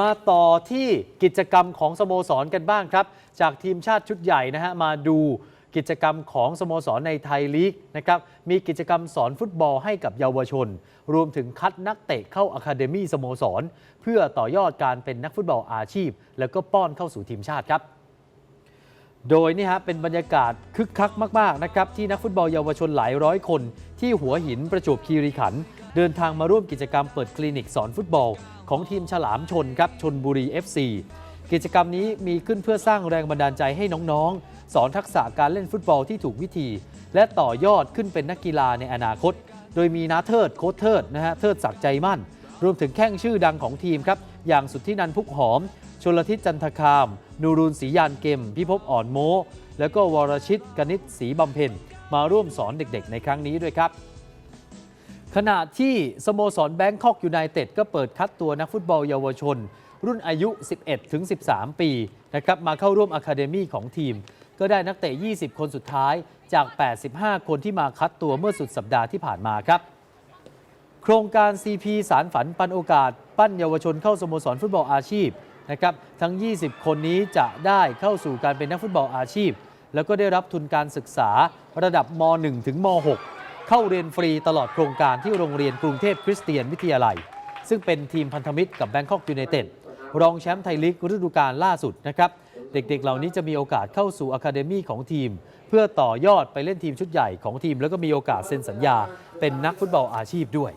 มาต่อที่กิจกรรมของสโมสรกันบ้างครับ จากทีมชาติชุดใหญ่นะฮะมาดูกิจกรรมของสโมสรในไทยลีกนะครับมีกิจกรรมสอนฟุตบอลให้กับเยาวชน รวมถึงคัดนักเตะเข้าอะคาเดมี่สโมสร เพื่อต่อยอดการเป็นนักฟุตบอลอาชีพ แล้วก็ป้อนเข้าสู่ทีมชาติครับ โดยนี่ฮะเป็นบรรยากาศคึกคักมากๆนะครับที่นักฟุตบอลเยาวชนหลายร้อยคน ที่หัวหินประจวบคีรีขันธ์เดินทางมาร่วมกิจกรรมเปิดคลินิกสอนฟุตบอล ของทีมฉลามชนครับชนบุรี FC กิจกรรมนี้มีขึ้นเพื่อสร้างแรงบันดาลใจให้น้องๆ สอนทักษะการเล่นฟุตบอลที่ถูกวิธี และต่อยอดขึ้นเป็นนักกีฬาในอนาคต โดยมีนาเทิดโค้ชเทิดนะฮะเทิดศักดิ์ใจมั่น รวมถึงแข้งชื่อดังของทีมครับ อย่างสุทธินันพุกหอม ชลทิศจันทคาม นูรุนศรียานเกม พิภพอ่อนโม แล้วก็วรชิตกนิษฐ์ศรีบำเพ็ญมาร่วมสอนเด็กๆ ในครั้งนี้ด้วยครับ ขณะที่สโมสรแบงคอกยูไนเต็ดก็เปิดคัดตัวนักฟุตบอลเยาวชน รุ่นอายุ 11 ถึง 13 ปีนะครับมาเข้าร่วมอะคาเดมี่ของทีม ก็ได้นักเตะ 20 คนสุดท้ายจาก 85 คนที่มาคัดตัวเมื่อสุดสัปดาห์ที่ผ่านมาครับ โครงการ CP สารฝันปันโอกาส ปั้นเยาวชนเข้าสโมสรฟุตบอลอาชีพนะครับทั้ง 20 คนนี้จะได้เข้าสู่การเป็นนักฟุตบอลอาชีพ แล้วก็ได้รับทุนการศึกษาระดับม .1 ถึงม .6 เข้าเรียนฟรีตลอดโครงการที่โรงเรียนกรุงเทพคริสเตียนวิทยาลัย ซึ่งเป็นทีมพันธมิตรกับแบงคอกยูไนเต็ดรองแชมป์ไทยลีกฤดูกาลล่าสุดนะครับเด็กๆ เหล่านี้จะมีโอกาสเข้าสู่อะคาเดมี่ของทีม เพื่อต่อยอดไปเล่นทีมชุดใหญ่ของทีม แล้วก็มีโอกาสเซ็นสัญญา เป็นนักฟุตบอลอาชีพด้วย